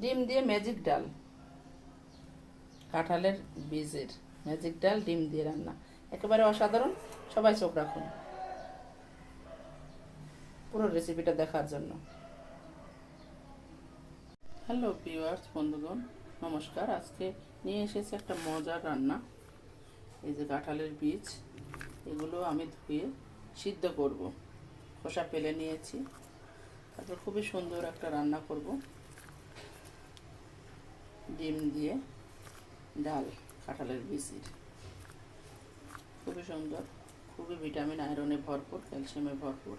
ডিম দিয়ে ম্যাজিক ডাল। কাঁঠালের বীজের ম্যাজিক ডাল ডিম দিয়ে রান্না। একেবারে অসাধারণ, সবাই চোখ রাখুন। পুরো রেসিপিটা দেখার জন্য। হ্যালো ভিউয়ার্স বন্ধুগণ, নমস্কার। আজকে নিয়ে এসেছি একটা মজার রান্না। এই যে কাঁঠালের বীজ, এগুলো আমি ধুয়ে সিদ্ধ করব। খোসা ফেলে নিয়েছি। তারপর খুবই সুন্দর একটা রান্না করব। ডিম দিয়ে ডাল, কাঁঠালের বীজের খুবই সুন্দর, খুবই ভিটামিন আয়রনে ভরপুর, ক্যালসিয়ামে ভরপুর।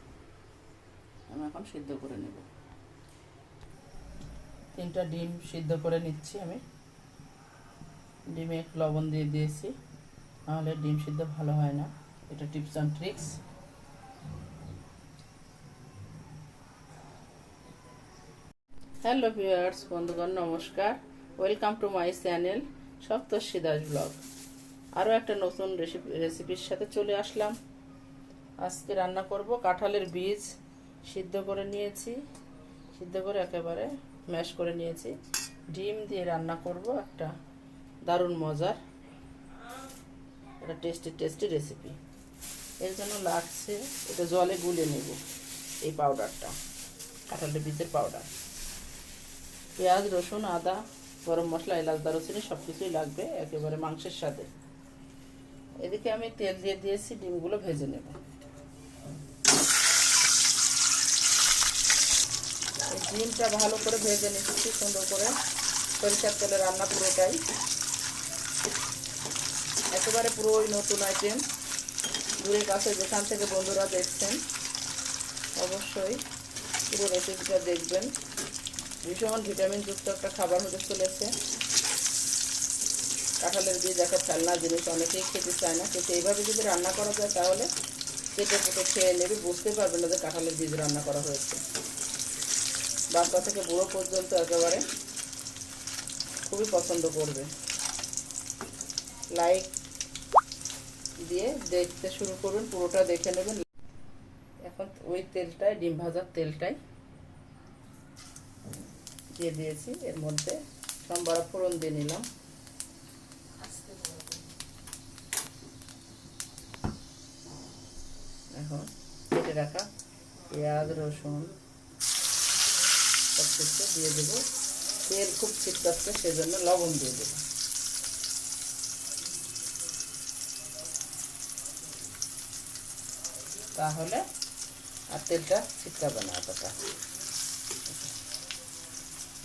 আমি এখন সিদ্ধ করে নেব। তিনটা ডিম সিদ্ধ করে নিচ্ছি আমি। ডিমে একটু লবণ দিয়ে দিয়েছি, নাহলে ডিম সিদ্ধ ভালো হয় না। এটা tips and tricks. Hello viewers, বন্ধুগণ, নমস্কার। Welcome to my channel Saptarshi Das blog আরও একটা নতুন রেসিপি রেসিপির সাথে চলে আসলাম। আজকে রান্না করব কাঁঠালের বীজ সিদ্ধ করে নিয়েছি। সিদ্ধ করে একেবারে ম্যাশ করে নিয়েছি। ডিম দিয়ে রান্না করব একটা দারুণ মজার, একটা টেস্টি টেস্টি রেসিপি এর জন্য লাগছে এটা জলে গুলে নেব এই পাউডারটা কাঁঠালের বীজের পাউডার পেঁয়াজ, রসুন, আদা গরম মশলা, এলাচ, দারুচিনি সব কিছুই লাগবে একেবারে মাংসের সাথে এদিকে আমি তেল দিয়ে দিয়েছি, ডিমগুলো ভেজে নেব। ডিমটা ভালো করে ভেজে নিচ্ছি, সুন্দর করে। সরিষার তেলে রান্না পুরোটাই। একেবারে পুরো ওই নতুন আইটেম দূরের কাছে, যেখান থেকে বন্ধুরা দেখছেন, অবশ্যই পুরো রেসিপিটা দেখবেন। ভীষণ ভিটামিনযুক্ত একটা খাবার হতে চলেছে কাঁঠালের বীজ একটা ফেলনা জিনিস অনেকেই খেতে চায় না, কিন্তু এইভাবে যদি রান্না করা যায় তাহলে কেটে কেটে খেয়ে নেবে, বুঝতে পারবে না যে কাঁঠালের বীজ রান্না করা হয়েছে। বাচ্চা থেকে বুড়ো পর্যন্ত একেবারে খুবই পছন্দ করবে। লাইক দিয়ে দেখতে শুরু করবেন পুরোটা দেখে নেবেন। এখন ওই তেলটাই ডিম ভাজার তেলটাই দিয়ে দিয়েছি এর মধ্যে সোমবার ফোড়ন দিয়ে নিলাম। এখন কেটে রাখা পেঁয়াজ রসুন সব কিছু দিয়ে দেবো। তেল খুব ছিটকাচ্ছে সেজন্য লবণ দিয়ে দেবো। তাহলে আর তেলটা ছিটকাবে না এতটা।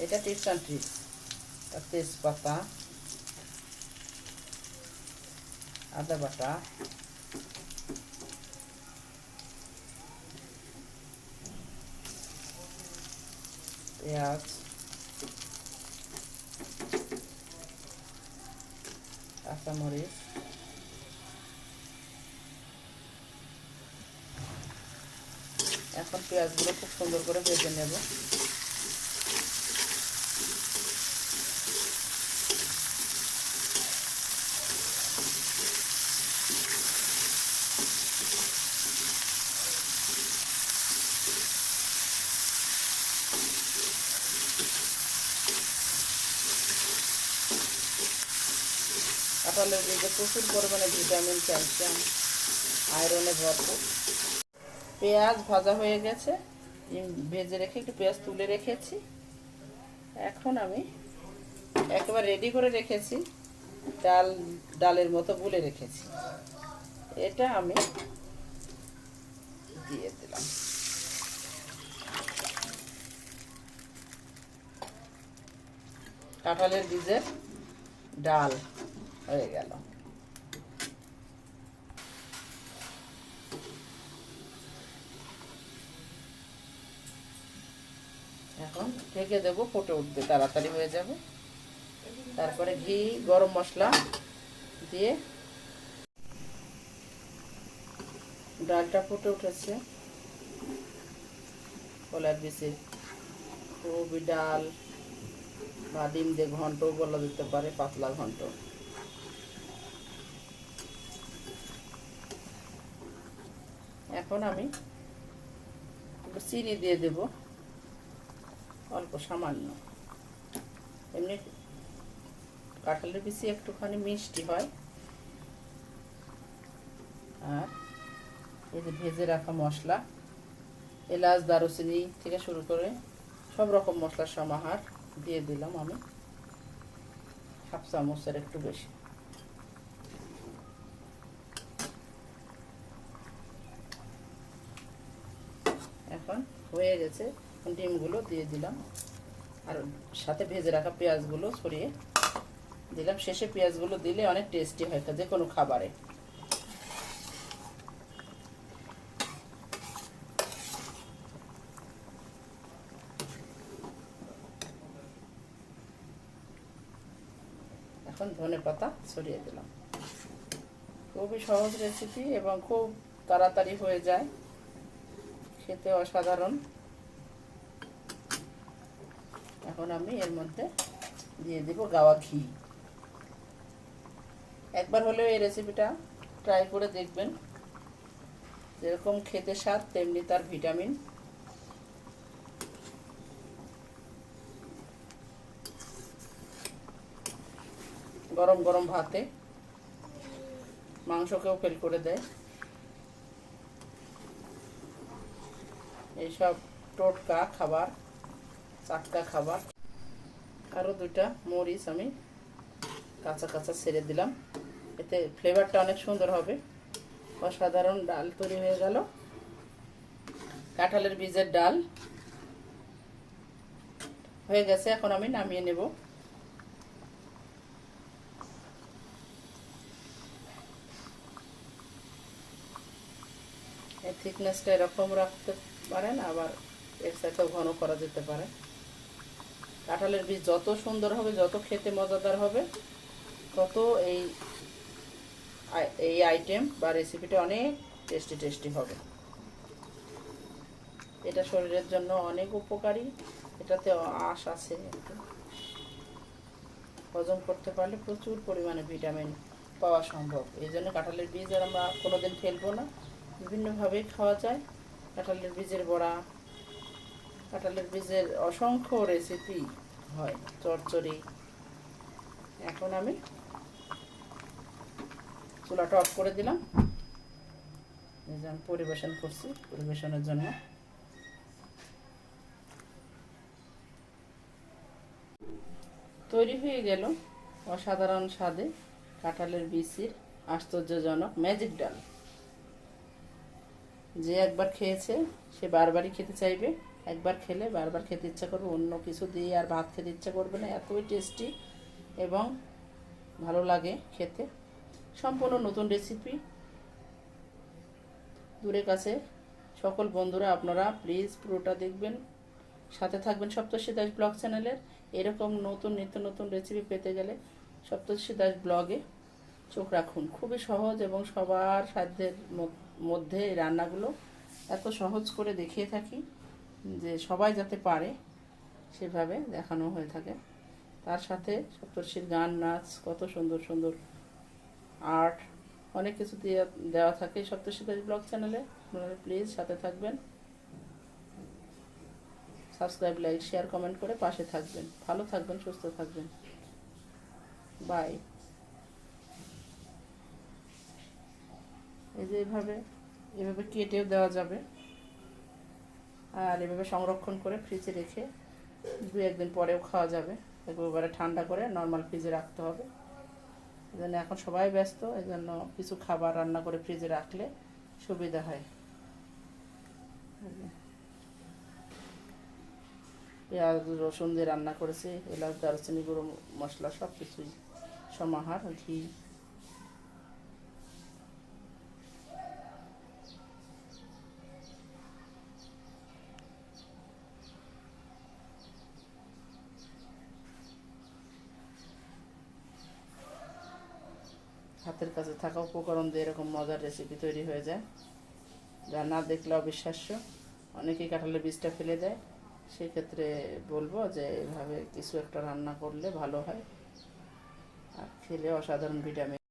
এটা টিপস অ্যান্ড ট্রিক্স তেজপাতা আদা বাটা, পেঁয়াজ, কাঁচামরিচ, এখন পেঁয়াজগুলো খুব সুন্দর করে ভেজে নেব। কাঁঠালের বীজে প্রচুর পরিমাণে ভিটামিন, ক্যালসিয়াম, আয়রনে ভরপুর। পেঁয়াজ ভাজা হয়ে গেছে। ভেজে রেখে একটু পেঁয়াজ তুলে রেখেছি। এখন আমি একেবারে রেডি করে রেখেছি। ডাল, ডালের মতো গুলে রেখেছি। এটা আমি দিয়ে দিলাম। কাঁঠালের বীজের ডাল। হয়ে গেল। এখন ঢেকে দেবো, ফুটে উঠবে তাড়াতাড়ি হয়ে যাবে। তারপরে ঘি, গরম মশলা দিয়ে ডালটা ফুটে উঠেছে। কলার বিচে খুবই ডাল বা ডিম দিয়ে ঘন্টও বলা যেতে পারে, পাতলা ঘন্ট। এখন আমি চিনি দিয়ে দেব, অল্প সামান্য। এমনি কাঁঠালের বিচি একটুখানি মিষ্টি হয়। আর এই যে ভেজে রাখা মশলা, এলাচ, দারুচিনি থেকে শুরু করে সব রকম মশলার সমাহার দিয়ে দিলাম আমি। হাফ চামচের একটু বেশি এখন হয়ে গেছে। ডিমগুলো দিয়ে দিলাম। আর সাথে ভেজে রাখা পেঁয়াজগুলো ছড়িয়ে দিলাম। শেষে পেঁয়াজগুলো দিলে অনেক টেস্টি হয় যে কোনো খাবারে। এখন ধনে পাতা ছড়িয়ে দিলাম। খুবই সহজ রেসিপি এবং খুব তাড়াতাড়ি হয়ে যায়। খেতে অসাধারণ। এখন আমি এর মধ্যে দিয়ে দেব গাওয়া ঘি। একবার হলেও এই রেসিপিটা ট্রাই করে দেখবেন। যেরকম খেতে স্বাদ, তেমনি তার ভিটামিন গরম গরম ভাতে মাংসকেও ফেল করে দেয়। এইসব টোটকা খাবার, চাটকা খাবার। আরও দুইটা মরিচ আমি কাঁচা কাঁচা ছেড়ে দিলাম। এতে ফ্লেভারটা অনেক সুন্দর হবে। অসাধারণ ডাল তৈরি হয়ে গেল। কাঁঠালের বীজের ডাল হয়ে গেছে, এখন আমি নামিয়ে নেব। থিকনেসটা এরকম রাখতে পারেন আবার এর সাথেও ঘন করা যেতে পারে। কাঁঠালের বীজ যত সুন্দর হবে, যত খেতে মজাদার হবে, তত এই এই আইটেম বা রেসিপিটা অনেক টেস্টি টেস্টি হবে। এটা শরীরের জন্য অনেক উপকারী। এটাতে আঁশ আছে। হজম করতে পারলে প্রচুর পরিমাণে ভিটামিন পাওয়া সম্ভব। এই জন্য কাঁঠালের বীজ আর আমরা কোনোদিন ফেলব না। বিভিন্নভাবে খাওয়া যায়। কাঁঠালের বীজের বড়া, কাঁঠালের বীজের অসংখ্য রেসিপি হয়, চরচড়ি। এখন আমি চুলাটা অফ করে দিলাম। পরিবেশন করছি, পরিবেশনের জন্য। তৈরি হয়ে গেল অসাধারণ স্বাদে কাঁঠালের বিচির আশ্চর্যজনক ম্যাজিক ডাল। যে একবার খেয়েছে, সে বারবারই খেতে চাইবে। একবার খেলে বারবার খেতে ইচ্ছা করবে, অন্য কিছু দিয়ে আর ভাত খেতে ইচ্ছা করবে না। এতই টেস্টি এবং ভালো লাগে খেতে। সম্পূর্ণ নতুন রেসিপি দূরে কাছে সকল বন্ধুরা, আপনারা প্লিজ পুরোটা দেখবেন। সাথে থাকবেন সপ্তর্ষি দাস ব্লগ চ্যানেলের। এরকম নতুন নিত্য নতুন রেসিপি পেতে গেলে সপ্তর্ষি দাস ব্লগে চোখ রাখুন। খুবই সহজ এবং সবার সাধ্যের মধ্যে এই রান্নাগুলো এত সহজ করে দেখিয়ে থাকি যে সবাই যাতে পারে সেভাবে দেখানো হয়ে থাকে। তার সাথে সপ্তর্ষির গান, নাচ, কত সুন্দর সুন্দর আর্ট অনেক কিছু দেওয়া থাকে সপ্তর্ষি দাস ব্লগ চ্যানেলে। আপনারা প্লিজ সাথে থাকবেন। সাবস্ক্রাইব লাইক শেয়ার কমেন্ট করে পাশে থাকবেন। ভালো থাকবেন, সুস্থ থাকবেন। বাই এই যে এভাবে এভাবে কেটেও দেওয়া যাবে। আর এভাবে সংরক্ষণ করে ফ্রিজে রেখে দু একদিন পরেও খাওয়া যাবে। একেবারে ঠান্ডা করে নর্মাল ফ্রিজে রাখতে হবে। এই জন্য এখন সবাই ব্যস্ত, এই জন্য কিছু খাবার রান্না করে ফ্রিজে রাখলে সুবিধা হয়। পেঁয়াজ, রসুন দিয়ে রান্না করেছি, এলাচ, দারচিনি, গুঁড়ো মশলা সব কিছুই সমাহার, ঘি। হাতের কাছে থাকা উপকরণ দিয়ে এরকম মজার রেসিপি তৈরি হয়ে যায়। যা না দেখলে অবিশ্বাস্য। অনেকেই কাঁঠালের বীজটা ফেলে দেয়। সেক্ষেত্রে বলব যে এভাবে কিছু একটা রান্না করলে ভালো হয়। আর খেলে অসাধারণ ভিটামিন